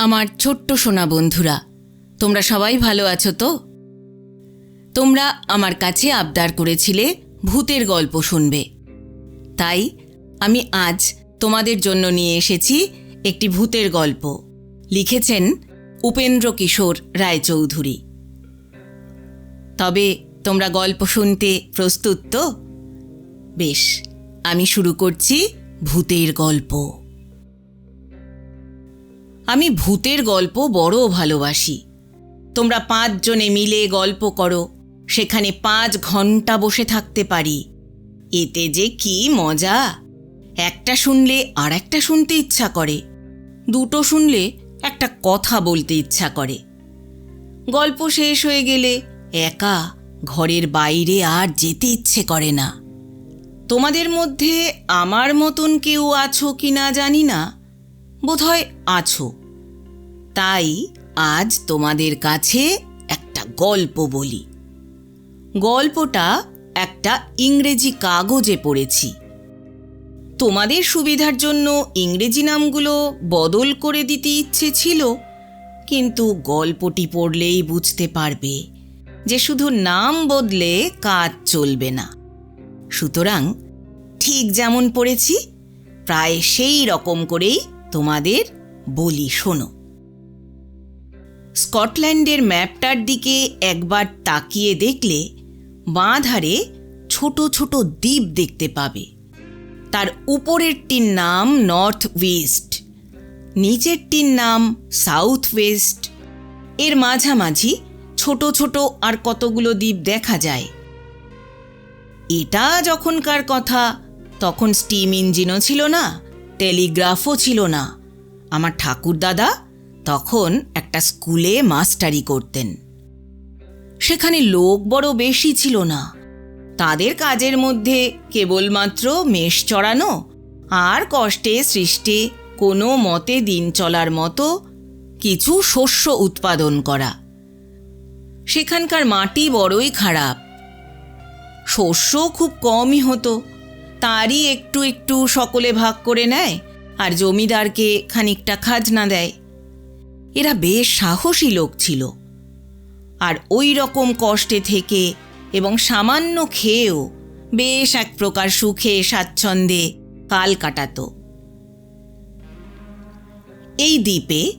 আমার ছোট্ট সোনা বন্ধুরা, তোমরা সবাই ভালো আছো তো? তোমরা আমার কাছে আবদার করেছিলে ভূতের গল্প শুনবে। তাই আমি আজ তোমাদের জন্য নিয়ে এসেছি একটি ভূতের গল্প। লিখেছেন উপেন্দ্র কিশোর রায়চৌধুরী। তবে তোমরা গল্প শুনতে প্রস্তুত তো? বেশ, আমি শুরু করছি ভূতের গল্প। আমি ভূতের গল্প বড় ভালোবাসি। তোমরা পাঁচজনে মিলে গল্প করো, সেখানে পাঁচ ঘণ্টা বসে থাকতে পারি। এতে যে কি মজা! একটা শুনলে আর একটা শুনতে ইচ্ছা করে, দুটো শুনলে একটা কথা বলতে ইচ্ছা করে। গল্প শেষ হয়ে গেলে একা ঘরের বাইরে আর যেতে ইচ্ছে করে না। তোমাদের মধ্যে আমার মতন কেউ আছো কি না জানি না। বোধহয় আছো। তাই আজ তোমাদের কাছে একটা গল্প বলি। গল্পটা একটা ইংরেজি কাগজে পড়েছি। তোমাদের সুবিধার জন্য ইংরেজি নামগুলো বদল করে দিতে ইচ্ছে ছিল, কিন্তু গল্পটি পড়লেই বুঝতে পারবে যে শুধু নাম বদলে কাজ চলবে না। সুতরাং ঠিক যেমন পড়েছি, প্রায় সেই রকম করেই তোমাদের বলি, শোনো। স্কটল্যান্ডের ম্যাপটার দিকে একবার তাকিয়ে দেখলে বাঁ ধারে ছোট ছোট দ্বীপ দেখতে পাবে। তার উপরেরটির নাম নর্থ ওয়েস্ট, নিচেরটির নাম সাউথ ওয়েস্ট। এর মাঝামাঝি ছোট ছোট আর কতগুলো দ্বীপ দেখা যায়। এটা যখনকার কথা, তখন স্টিম ইঞ্জিনও ছিল না। টেলিগ্রাফও ছিল না। আমার ঠাকুরদাদা তখন একটা স্কুলে মাস্টারি করতেন। সেখানে লোক বড় বেশি ছিল না। তাদের কাজের মধ্যে কেবলমাত্র মেষ চড়ানো আর কষ্টে সৃষ্টে কোনো মতে দিন চলার মতো কিছু শস্য উৎপাদন করা। সেখানকার মাটি বড়ই খারাপ। শস্য খুব কমই হতো। তারই একটু একটু সকলে ভাগ করে নেয় আর জমিদারকে খানিকটা খাজনা দেয়। এরা বেশ সাহসী লোক ছিল। আর ওই রকম কষ্টে থেকে এবং সামান্য খেয়েও বেশ এক প্রকার সুখে স্বাচ্ছন্দ্যে কাল কাটাত। এই দ্বীপে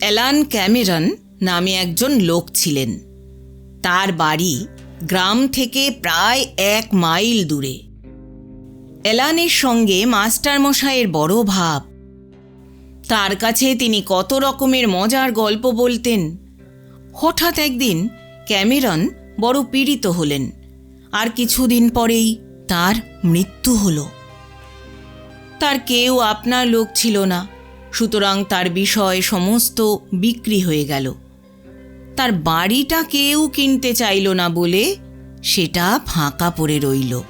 অ্যালান ক্যামেরন নামে একজন লোক ছিলেন। তার বাড়ি গ্রাম থেকে প্রায় এক মাইল দূরে। এলানের সঙ্গে মাস্টার মশাইয়ের বড় ভাব। তার কাছে তিনি কত রকমের মজার গল্প বলতেন। হঠাৎ একদিন ক্যামেরন বড় পীড়িত হলেন। আর কিছুদিন পরেই তার মৃত্যু হল। তার কেউ আপনার লোক ছিল না, সুতরাং তার বিষয় সমস্ত বিক্রি হয়ে গেল। তার বাড়িটা কেউ কিনতে চাইল না বলে সেটা ফাঁকা পড়ে রইল।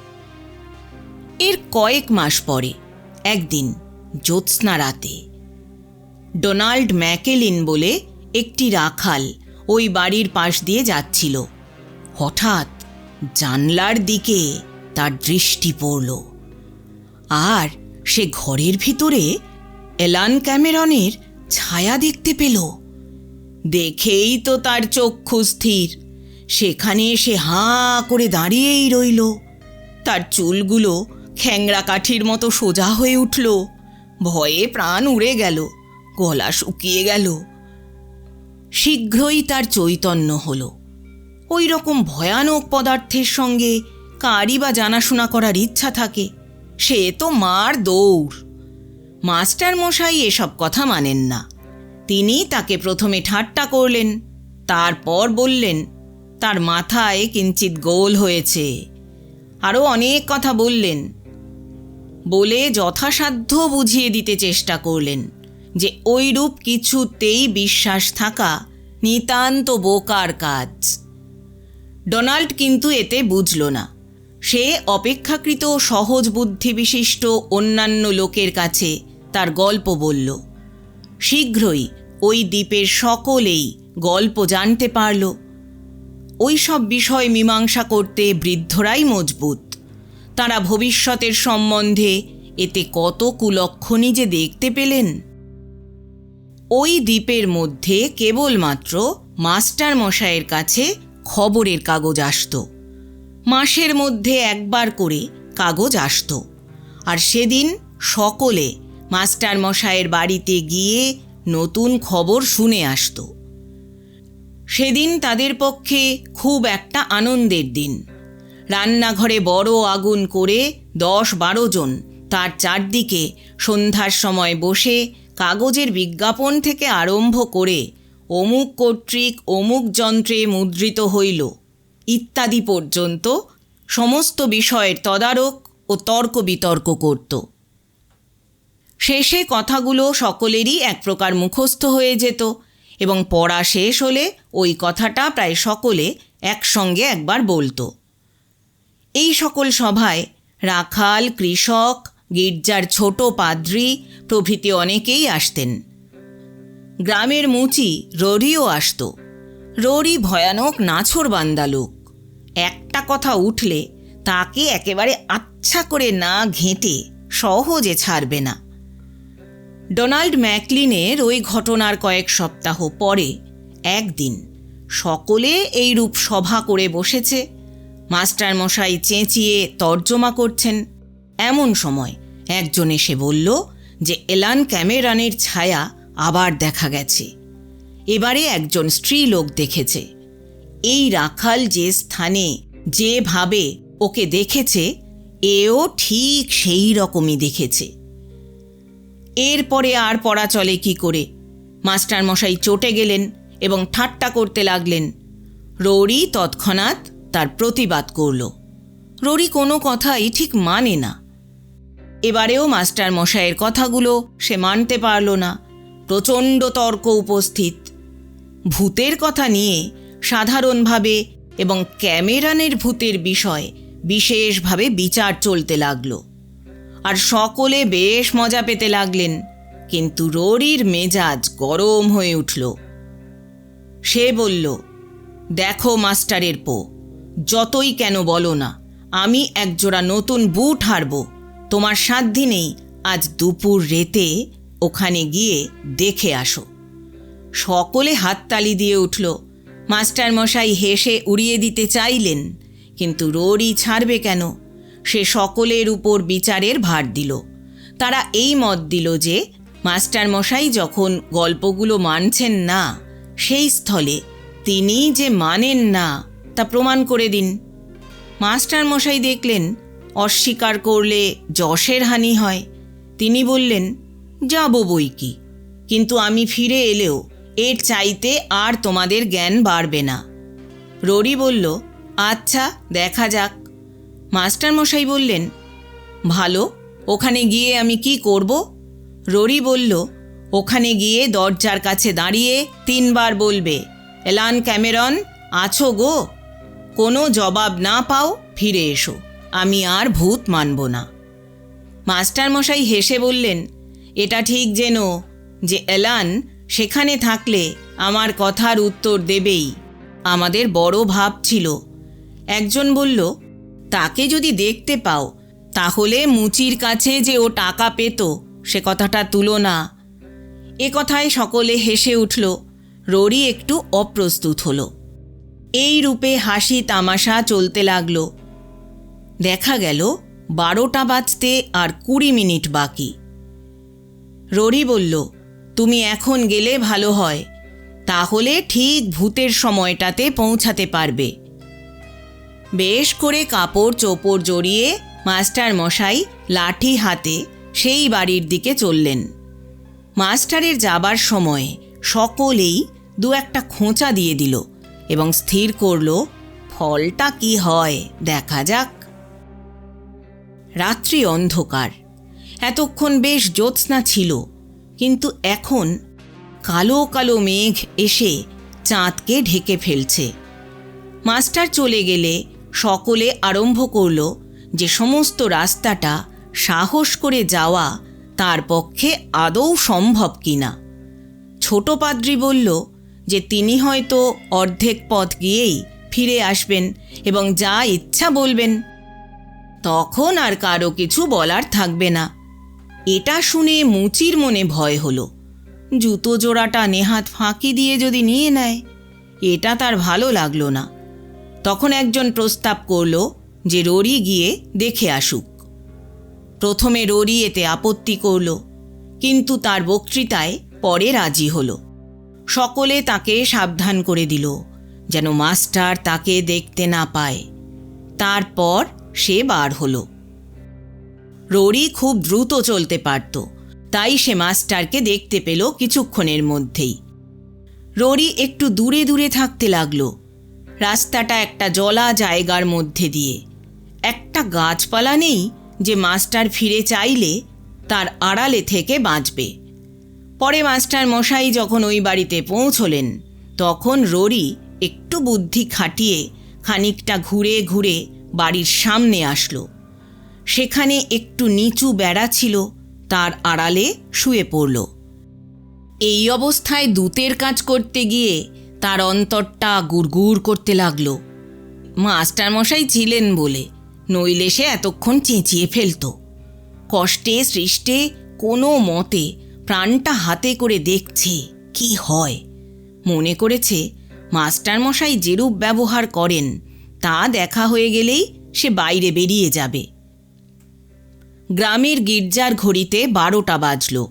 এর কয়েক মাস পরে, একদিন জ্যোৎস্না রাতে, ডোনাল্ড ম্যাকেলিন বলে একটি রাখাল ওই বাড়ির পাশ দিয়ে যাচ্ছিল। হঠাৎ জানলার দিকে তার দৃষ্টি পড়ল। আর সে ঘরের ভিতরে এলান ক্যামেরনের ছায়া দেখতে পেল। দেখেই তো তার চক্ষু স্থির। সেখানে সে হাঁ করে দাঁড়িয়েই রইল। তার চুলগুলো খ্যাংরা কাঠির মতো সোজা হয়ে উঠল। ভয়ে প্রাণ উড়ে গেল, গলা শুকিয়ে গেল। শীঘ্রই তার চৈতন্য হল। ওই রকম ভয়ানক পদার্থের সঙ্গে কারই বা জানাশোনা করার ইচ্ছা থাকে, সে তো মার দৌড়। মাস্টার মশাই এসব কথা মানেন না। তিনি তাকে প্রথমে ঠাট্টা করলেন, তারপর বললেন, তার মাথায় কিঞ্চিত গোল হয়েছে। আরও অনেক কথা বললেন বলে যথাসাধ্য বুঝিয়ে দিতে চেষ্টা করলেন, যে ওইরূপ কিছুতেই বিশ্বাস থাকা নিতান্ত বোকার কাজ। ডোনাল্ড কিন্তু এতে বুঝল না। সে অপেক্ষাকৃত সহজ বুদ্ধি বিশিষ্ট অন্যান্য লোকের কাছে তার গল্প বলল। শীঘ্রই ওই দ্বীপের সকলেই গল্প জানতে পারল। ওই সব বিষয় মীমাংসা করতে বৃদ্ধরাই মজবুত। তারা ভবিষ্যতের সম্বন্ধে এতে কত কুলক্ষণই যে দেখতে পেলেন। ওই দ্বীপের মধ্যে কেবলমাত্র মাস্টার মশাইয়ের কাছে খবরের কাগজ আসত। মাসের মধ্যে একবার করে কাগজ আসতো। আর সেদিন সকলে মাস্টার মশাইয়ের বাড়িতে গিয়ে নতুন খবর শুনে আসতো। সেদিন তাদের পক্ষে খুব একটা আনন্দের দিন। রান্নাঘরে বড় আগুন করে দশ বারো জন। তার চারদিকে সন্ধ্যার সময় বসে কাগজের বিজ্ঞাপন থেকে আরম্ভ করে অমুক কর্তৃক অমুক যন্ত্রে মুদ্রিত হইল। ইত্যাদি পর্যন্ত সমস্ত বিষয়ের তদারক ও তর্ক বিতর্ক করত। শেষে কথাগুলো সকলেরই এক প্রকার মুখস্থ হয়ে যেত এবং পড়া শেষ হলে ওই কথাটা প্রায় সকলে একসঙ্গে একবার বলতো। এই সকল সভায় রাখাল, কৃষক, গির্জার ছোট পাদ্রী প্রভৃতি অনেকেই আসতেন। গ্রামের মুচি ররিও আসত। ররি ভয়ানক নাছর বান্দা লোক। একটা কথা উঠলে তাকে একেবারে আচ্ছা করে না ঘেঁটে সহজে ছাড়বে না। ডোনাল্ড ম্যাকলিনের ওই ঘটনার কয়েক সপ্তাহ পরে, একদিন, সকলে এই রূপ সভা করে বসেছে মাস্টার মশাই চেঁচিয়ে তর্জমা করছেন। এমন সময় একজন এসে বলল যে এলান ক্যামেরানের ছায়া আবার দেখা গেছে। এবারে একজন স্ত্রী লোক দেখেছে। এই রাখাল যে স্থানে যেভাবে ওকে দেখেছে, এও ঠিক সেই রকমই দেখেছে। এরপরে আর পড়া চলে কি করে? মাস্টার মশাই চটে গেলেন এবং ঠাট্টা করতে লাগলেন। রৌরি তৎক্ষণাৎ তার প্রতিবাদ করল। ররি কোনো কথাই ঠিক মানে না। এবারেও মাস্টার মশাইয়ের কথাগুলো সে মানতে পারল না। প্রচণ্ড তর্ক উপস্থিত। ভূতের কথা নিয়ে সাধারণভাবে এবং ক্যামেরানের ভূতের বিষয় বিশেষভাবে বিচার চলতে লাগল। আর সকলে বেশ মজা পেতে লাগলেন, কিন্তু রোরির মেজাজ গরম হয়ে উঠল। সে বলল, দেখো, মাস্টারের পো যতই কেন বলো না, আমি একজোড়া নতুন বুট হারব। তোমার সাধ্যি নেই, আজ দুপুর রেতে ওখানে গিয়ে দেখে আসো। সকলে হাততালি দিয়ে উঠল। মাস্টার মশাই হেসে উড়িয়ে দিতে চাইলেন, কিন্তু রোরই ছাড়বে কেন? সে সকলের উপর বিচারের ভার দিল। তারা এই মত দিল যে মাস্টার মশাই যখন গল্পগুলো মানছেন না, সেই স্থলে তিনি যে মানেন না তা প্রমাণ করে দিন। মাস্টার মশাই দেখলেন, অস্বীকার করলে যশের হানি হয়। তিনি বললেন, যাব বই কি? কিন্তু আমি ফিরে এলেও এর চাইতে আর তোমাদের জ্ঞান বাড়বে না। ররি বলল আচ্ছা দেখা যাক। মাস্টার মশাই বললেন, ভালো, ওখানে গিয়ে আমি কি করব? ররি বলল, ওখানে গিয়ে দরজার কাছে দাঁড়িয়ে তিনবার বলবে, এলান ক্যামেরন, আছো গো কোনো জবাব না পাও, ফিরে এসো। আমি আর ভূত মানব না। মাস্টার মশাই হেসে বললেন, এটা ঠিক যেন, যে এলান সেখানে থাকলে আমার কথার উত্তর দেবেই। আমাদের বড় ভাব ছিল। একজন বলল, তাকে যদি দেখতে পাও, তাহলে মুচির কাছে যে ও টাকা পেত, সে কথাটা তুলো না। এ কথায় সকলে হেসে উঠল। ররি একটু অপ্রস্তুত হলো। এই রূপে হাসি তামাশা চলতে লাগল। দেখা গেল, বারোটা বাজতে আর কুড়ি মিনিট বাকি। ররি বলল, তুমি এখন গেলে ভালো হয়, তাহলে ঠিক ভূতের সময়টাতে পৌঁছাতে পারবে। বেশ করে কাপড় চোপড় জড়িয়ে মাস্টার মশাই লাঠি হাতে সেই বাড়ির দিকে চললেন। মাস্টারের যাবার সময় সকলেই দু একটা খোঁচা দিয়ে দিল। এবং স্থির করল, ফলটা কি হয়? দেখা যাক। রাত্রি অন্ধকার। এতক্ষণ বেশ জ্যোৎস্না ছিল, কিন্তু এখন কালো কালো মেঘ এসে চাঁদকে ঢেকে ফেলছে। মাস্টার চলে গেলে সকলে আরম্ভ করল যে সমস্ত রাস্তাটা সাহস করে যাওয়া তার পক্ষে আদৌ সম্ভব কিনা। ছোট পাদ্রি বলল যে তিনি হয়তো অর্ধেক পথ গিয়েই ফিরে আসবেন এবং যা ইচ্ছা বলবেন, তখন আর কারও কিছু বলার থাকবে না। এটা শুনে মুচির মনে ভয় হলো। জুতো জোড়াটা নেহাত ফাঁকি দিয়ে যদি নিয়ে নেয়, এটা তার ভালো লাগল না। তখন একজন প্রস্তাব করল যে ররি গিয়ে দেখে আসুক। প্রথমে ররি এতে আপত্তি করল, কিন্তু তার বক্তৃতায় পরে রাজি হলো। সকলে তাকে সাবধান করে দিল, যেন মাস্টার তাকে দেখতে না পায়। তারপর সে বার হলো। ররি খুব দ্রুত চলতে পারত, তাই সে মাস্টারকে দেখতে পেল কিছুক্ষণের মধ্যেই। ররি একটু দূরে দূরে থাকতে লাগল, রাস্তাটা একটা জলা জায়গার মধ্যে দিয়ে। একটা গাছপালা নেই যে মাস্টার ফিরে চাইলে তার আড়ালে থেকে বাঁচবে। পরে মাস্টার মশাই যখন ওই বাড়িতে পৌঁছলেন, তখন ররি একটু বুদ্ধি খাটিয়ে খানিকটা ঘুরে ঘুরে বাড়ির সামনে আসলো। সেখানে একটু নিচু বেড়া ছিল, তার আড়ালে শুয়ে পড়ল। এই অবস্থায় দূতের কাজ করতে গিয়ে তার অন্তরটা গুড়গুড় করতে লাগল। মাস্টার মশাই ছিলেন বলে, নইলে সে এতক্ষণ চেঁচিয়ে ফেলত। কষ্টে সৃষ্টে কোনো মতে প্রাণটা হাতে করে দেখছে, কি হয়? মনে করেছে মাস্টার মশাই যেরূপ ব্যবহার করেন, তা দেখা হয়ে গেলেই সে বাইরে বেরিয়ে যাবে। গ্রামের গির্জার ঘড়িতে বারোটা বাজল।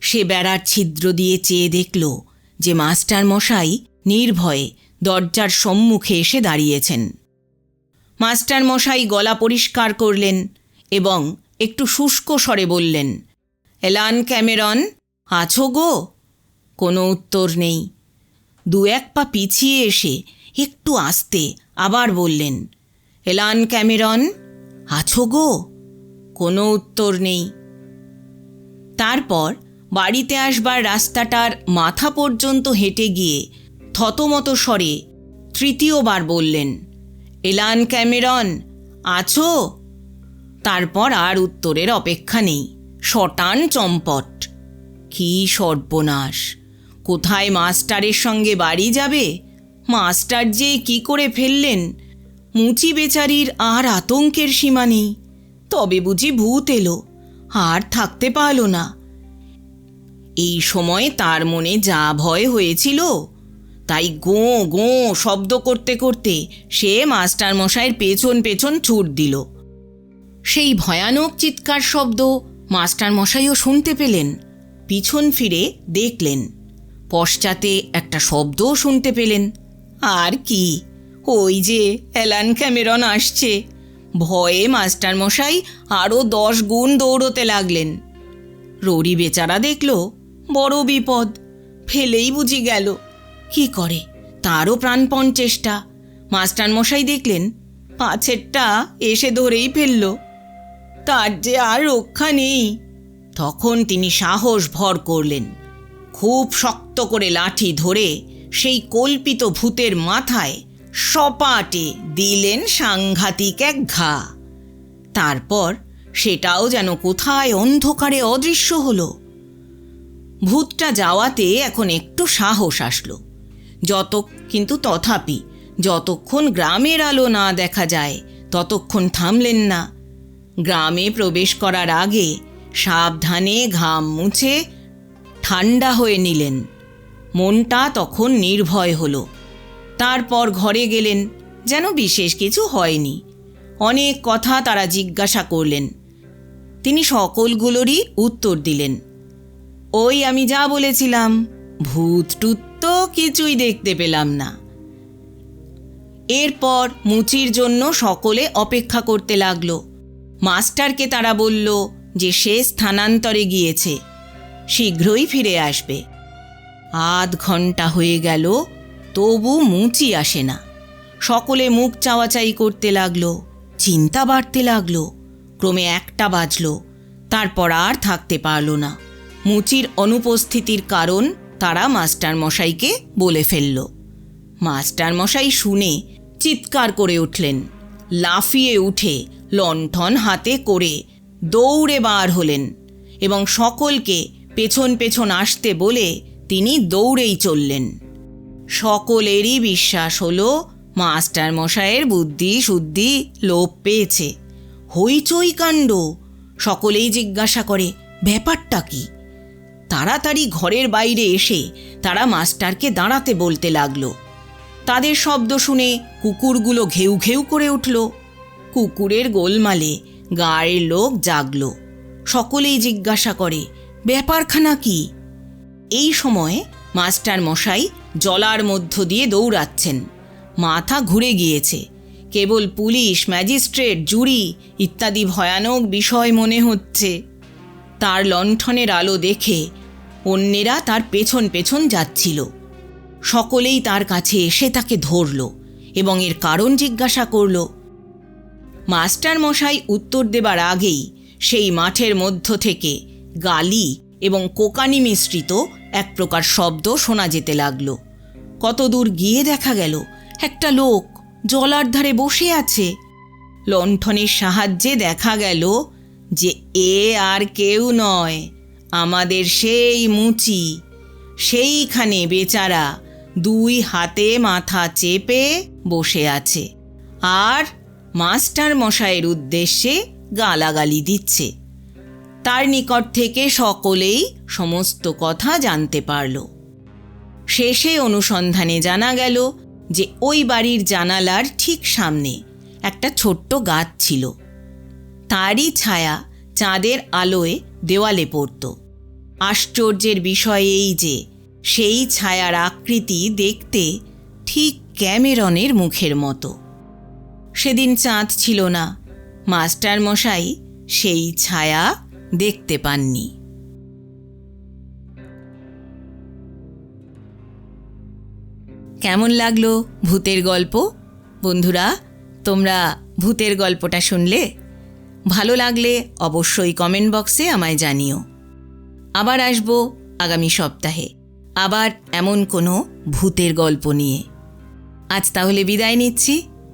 সে বেড়ার ছিদ্র দিয়ে চেয়ে দেখল যে মাস্টার মশাই নির্ভয়ে দরজার সম্মুখে এসে দাঁড়িয়েছেন। মাস্টার মশাই গলা পরিষ্কার করলেন এবং একটু শুষ্ক স্বরে বললেন এলান ক্যামেরন? আছো গো? কোনো উত্তর নেই। দু এক পা পিছিয়ে এসে একটু আসতে আবার বললেন, এলান ক্যামেরন, আছো গো? কোনো উত্তর নেই। তারপর বাড়িতে আসবার রাস্তাটার মাথা পর্যন্ত হেঁটে গিয়ে থতমত স্বরে তৃতীয়বার বললেন, এলান ক্যামেরন, আছো? তারপর আর উত্তরের অপেক্ষা নেই। শটান চম্পট। কি সর্বনাশ। কোথায় মাস্টারের সঙ্গে বাড়ি যাবে? মাস্টার যে কি করে ফেললেন? মুচি বেচারির আর আতঙ্কের সীমা নেই। তবে বুঝি ভূত এলো, আর থাকতে পারল না। এই সময় তার মনে যা ভয় হয়েছিল, তাই গো গো শব্দ করতে করতে সে মাস্টার মশাইয়ের পেছন পেছন ছুট দিল। সেই ভয়ানক চিৎকার শব্দ মাস্টার মশাইও শুনতে পেলেন। পিছন ফিরে দেখলেন। পশ্চাতে একটা শব্দও শুনতে পেলেন। আর কি, ওই যে অ্যালান ক্যামেরন আসছে। ভয়ে মাস্টার মশাই আরও দশ গুণ দৌড়তে লাগলেন। ররি বেচারা দেখল, বড় বিপদ, ফেলেই বুঝি গেল। কি করে, তারও প্রাণপণ চেষ্টা। মাস্টার মশাই দেখলেন, পাছেরটা এসে ধরেই ফেলল। তার যে আর রক্ষা নেই। তখন তিনি সাহস ভর করলেন। খুব শক্ত করে লাঠি ধরে সেই কল্পিত ভূতের মাথায় সপাটে দিলেন সাংঘাতিক এক ঘা। তারপর সেটাও যেন কোথায় অন্ধকারে অদৃশ্য হলো। ভূতটা যাওয়াতে এখন একটু সাহস আসলো। যত কিন্তু তথাপি যতক্ষণ গ্রামের আলো না দেখা যায়, ততক্ষণ থামলেন না। গ্রামে প্রবেশ করার আগে সাবধানে ঘাম মুছে ঠান্ডা হয়ে নিলেন। মনটা তখন নির্ভয় হলো। তারপর ঘরে গেলেন, যেন বিশেষ কিছু হয়নি। অনেক কথা তারা জিজ্ঞাসা করলেন। তিনি সকলগুলোরই উত্তর দিলেন। ওই আমি যা বলেছিলাম ভূত টুত তো কিছুই দেখতে পেলাম না। এরপর মুচির জন্য সকলে অপেক্ষা করতে লাগল। মাস্টারকে তারা বলল যে সে স্থানান্তরে গিয়েছে, শীঘ্রই ফিরে আসবে। আধ ঘণ্টা হয়ে গেল, তবু মুচি আসে না। সকলে মুখ চাওয়াচাই করতে লাগল, চিন্তা বাড়তে লাগল, ক্রমে একটা বাজলো, তারপর আর থাকতে পারল না। মুচির অনুপস্থিতির কারণ তারা মাস্টার মশাইকে বলে ফেলল। মাস্টার মশাই শুনে চিৎকার করে উঠলেন, লাফিয়ে উঠে লণ্ঠন হাতে করে দৌড়ে বার হলেন এবং সকলকে পেছন পেছন আসতে বলে তিনি দৌড়েই চললেন। সকলেরই বিশ্বাস হলো, মাস্টার মশাইয়ের বুদ্ধি শুদ্ধি লোপ পেয়েছে। হইচই কাণ্ড। সকলেই জিজ্ঞাসা করে, ব্যাপারটা কি? তাড়াতাড়ি ঘরের বাইরে এসে তারা মাস্টারকে দাঁড়াতে বলতে লাগল। তাদের শব্দ শুনে কুকুরগুলো ঘেউ ঘেউ করে উঠল। কুকুরের গোলমালে, গায়ের লোক জাগল। সকলেই জিজ্ঞাসা করে, ব্যাপারখানা কি? এই সময় মাস্টার মশাই জলার মধ্য দিয়ে দৌড়াচ্ছেন। মাথা ঘুরে গিয়েছে। কেবল পুলিশ, ম্যাজিস্ট্রেট, জুরি ইত্যাদি ভয়ানক বিষয় মনে হচ্ছে। তার লণ্ঠনের আলো দেখে অন্যেরা তার পেছন পেছন যাচ্ছিল। সকলেই তার কাছে এসে তাকে ধরল এবং এর কারণ জিজ্ঞাসা করল মাস্টার মশাই উত্তর দেবার আগেই সেই মাঠের মধ্য থেকে গালি এবং কোকানি মিশ্রিত এক প্রকার শব্দ শোনা যেতে লাগল। কত দূর গিয়ে দেখা গেল, একটা লোক জলার ধারে বসে আছে। লণ্ঠনের সাহায্যে দেখা গেল যে এ আর কেউ নয়, আমাদের সেই মুচি। সেইখানে বেচারা দুই হাতে মাথা চেপে বসে আছে। আর মাস্টার মশাইয়ের উদ্দেশ্যে গালাগালি দিচ্ছে। তার নিকট থেকে সকলেই সমস্ত কথা জানতে পারল। শেষে অনুসন্ধানে জানা গেল যে ওই বাড়ির জানালার ঠিক সামনে একটা ছোট্ট গাছ ছিল। তারই ছায়া চাঁদের আলোয় দেওয়ালে পড়ত। আশ্চর্যের বিষয় এই যে, সেই ছায়ার আকৃতি দেখতে ঠিক ক্যামেরনের মুখের মতো। সেদিন চাঁদ ছিল না। মাস্টার মশাই সেই ছায়া দেখতে পাননি। কেমন লাগল ভূতের গল্প? বন্ধুরা, তোমরা ভূতের গল্পটা শুনলে? ভালো লাগলে অবশ্যই কমেন্ট বক্সে আমায় জানিও। আবার আসব আগামী সপ্তাহে আবার এমন কোনো ভূতের গল্প নিয়ে। আজ তাহলে বিদায় নিচ্ছি।